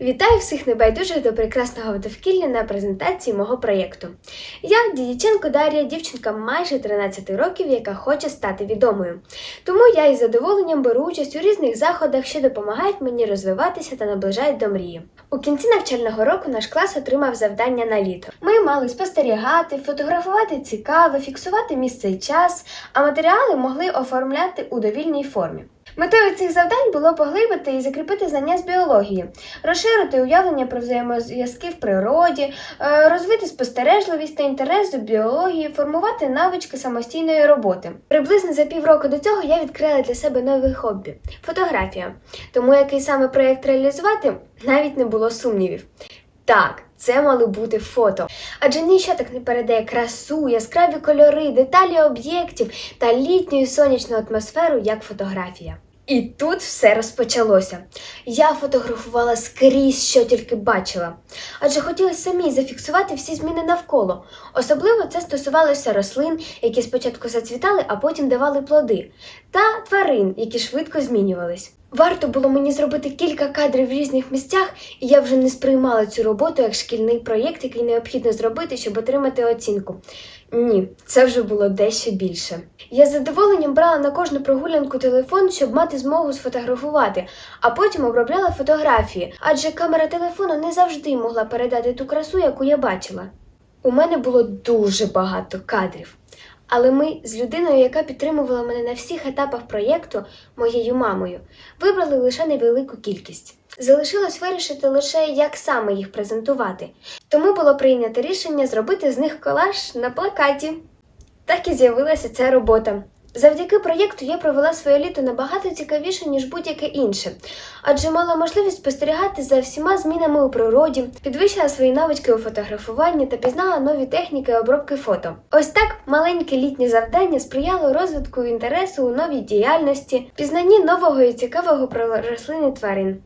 Вітаю всіх небайдужих до прекрасного довкілля на презентації мого проєкту. Я Дідіченко Дар'я, дівчинка майже 13 років, яка хоче стати відомою. Тому я із задоволенням беру участь у різних заходах, що допомагають мені розвиватися та наближають до мрії. У кінці навчального року наш клас отримав завдання на літо. Ми мали спостерігати, фотографувати цікаве, фіксувати місце і час, а матеріали могли оформляти у довільній формі. Метою цих завдань було поглибити і закріпити знання з біології, розширити уявлення про взаємозв'язки в природі, е, розвити спостережливість та інтерес до біології, формувати навички самостійної роботи. Приблизно за півроку до цього я відкрила для себе нове хобі фотографія. Тому який саме проєкт реалізувати, навіть не було сумнівів. Так, це мали бути фото. Адже ніщо так не передає красу, яскраві кольори, деталі об'єктів та літню сонячну атмосферу, як фотографія. І тут все розпочалося. Я фотографувала скрізь, що тільки бачила, адже хотіла самі зафіксувати всі зміни навколо. Особливо це стосувалося рослин, які спочатку зацвітали, а потім давали плоди, та тварин, які швидко змінювались. Варто було мені зробити кілька кадрів в різних місцях, і я вже не сприймала цю роботу як шкільний проєкт, який необхідно зробити, щоб отримати оцінку. Ні, це вже було дещо більше. Я з задоволенням брала на кожну прогулянку телефон, щоб мати змогу сфотографувати, а потім обробляла фотографії, адже камера телефону не завжди могла передати ту красу, яку я бачила. У мене було дуже багато кадрів. Але ми з людиною, яка підтримувала мене на всіх етапах проєкту, моєю мамою, вибрали лише невелику кількість. Залишилось вирішити лише, як саме їх презентувати. Тому було прийнято рішення зробити з них колаж на плакаті. Так і з'явилася ця робота. Завдяки проєкту я провела своє літо набагато цікавіше, ніж будь-яке інше, адже мала можливість спостерігати за всіма змінами у природі, підвищила свої навички у фотографуванні та пізнала нові техніки обробки фото. Ось так маленьке літнє завдання сприяло розвитку інтересу у новій діяльності, пізнанні нового і цікавого про рослини тварин.